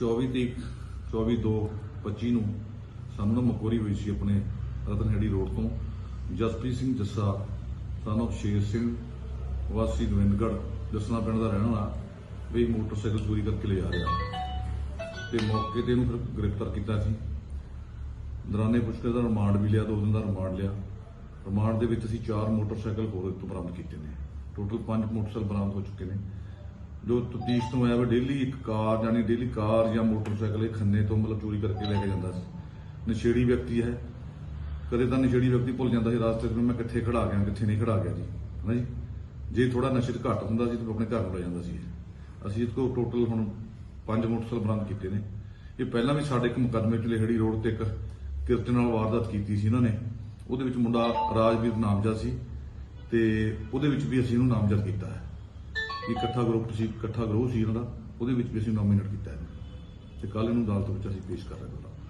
24 ਤਰੀਕ 24 ਦੋ 25 ਨੂੰ ਸਾਨੂੰ ਨਾ ਮਕੋਰੀ ਹੋਈ ਸੀ ਆਪਣੇ ਰਤਨਹੇੜੀ ਰੋਡ ਤੋਂ। ਜਸਪ੍ਰੀਤ ਸਿੰਘ ਜੱਸਾ, ਸਾਨੂੰ ਸ਼ੇਰ ਸਿੰਘ, ਵਾਸੀ ਗੋਬਿੰਦਗੜ੍ਹ ਜਸਨਾ ਪਿੰਡ ਦਾ ਰਹਿਣ ਵਾਲਾ, ਵੀ ਮੋਟਰਸਾਈਕਲ ਚੋਰੀ ਕਰਕੇ ਲੈ ਜਾ ਰਿਹਾ। ਤੇ ਮੌਕੇ ਤੇ ਇਹਨੂੰ ਫਿਰ ਗ੍ਰਿਫਤਾਰ ਕੀਤਾ ਸੀ। ਦੌਰਾਨੇ ਪੁੱਛਕੇ ਦਾ ਰਿਮਾਂਡ ਵੀ ਲਿਆ, ਦੋ ਦਿਨ ਦਾ ਰਿਮਾਂਡ ਲਿਆ। ਰਿਮਾਂਡ ਦੇ ਵਿੱਚ ਅਸੀਂ ਚਾਰ ਮੋਟਰਸਾਈਕਲ ਹੋਰ ਤੋਂ ਬਰਾਮਦ ਕੀਤੇ ਨੇ। ਟੋਟਲ ਪੰਜ ਮੋਟਰਸਾਈਕਲ ਬਰਾਮਦ ਹੋ ਚੁੱਕੇ ਨੇ। ਜੋ ਤਫਤੀਸ਼ ਤੋਂ ਆਇਆ ਵਾ ਡੇਲੀ ਇੱਕ ਕਾਰ ਯਾਨੀ ਡੇਲੀ ਕਾਰ ਜਾਂ ਮੋਟਰਸਾਈਕਲ ਇਹ ਖੰਨੇ ਤੋਂ ਮਤਲਬ ਚੋਰੀ ਕਰਕੇ ਲੈ ਕੇ ਜਾਂਦਾ ਸੀ। ਨਸ਼ੇੜੀ ਵਿਅਕਤੀ ਹੈ। ਕਦੇ ਤਾਂ ਨਸ਼ੇੜੀ ਵਿਅਕਤੀ ਭੁੱਲ ਜਾਂਦਾ ਸੀ, ਰਾਸਤੇ 'ਚ ਮੈਂ ਕਿੱਥੇ ਖੜਾ ਗਿਆ, ਕਿੱਥੇ ਨਹੀਂ ਖੜਾ ਗਿਆ ਜੀ, ਹਨਾ ਜੀ? ਜੇ ਥੋੜਾ ਨਸ਼ੇ 'ਚ ਘੱਟ ਹੁੰਦਾ ਸੀ ਤਾਂ ਆਪਣੇ ਘਰ ਨੂੰ ਲੈ ਜਾਂਦਾ ਸੀ ਅਸੀਂ ਇਸ ਕੋਲ ਟੋਟਲ ਹੁਣ ਪੰਜ ਮੋਟਰਸਾਈਕਲ ਬਰਾਮਦ ਕੀਤੇ ਨੇ। ਇਹ ਪਹਿਲਾਂ ਵੀ ਸਾਡੇ ਇੱਕ ਮੁਕੱਦਮੇ 'ਚ ਲੇਹੜੀ ਰੋਡ ਤੇ ਇੱਕ ਕਿਰਤ ਨਾਲ ਵਾਰਦਾਤ ਕੀਤੀ ਸੀ ਇਹਨਾਂ ਨੇ। ਉਹਦੇ ਵਿੱਚ ਮੁੰਡਾ ਰਾਜਵੀਰ ਨਾਮਜ਼ਦ ਸੀ ਤੇ ਉਹਦੇ ਵਿੱਚ ਵੀ ਅਸੀਂ ਇਹਨੂੰ ਨਾਮਜ਼ਦ ਕੀਤਾ ਹੈ। ਵੀ ਇਕੱਠਾ ਗਰੁੱਪ ਸੀ ਇਕੱਠਾ ਗਰੋਹ ਸੀ ਇਹਨਾਂ ਦਾ, ਉਹਦੇ ਵਿੱਚ ਵੀ ਅਸੀਂ ਨੋਮੀਨੇਟ ਕੀਤਾ ਹੈ। ਤੇ ਕੱਲ ਇਹਨੂੰ ਅਦਾਲਤ ਵਿੱਚ ਅਸੀਂ ਪੇਸ਼ ਕਰ ਰਹੇ ਹਾਂ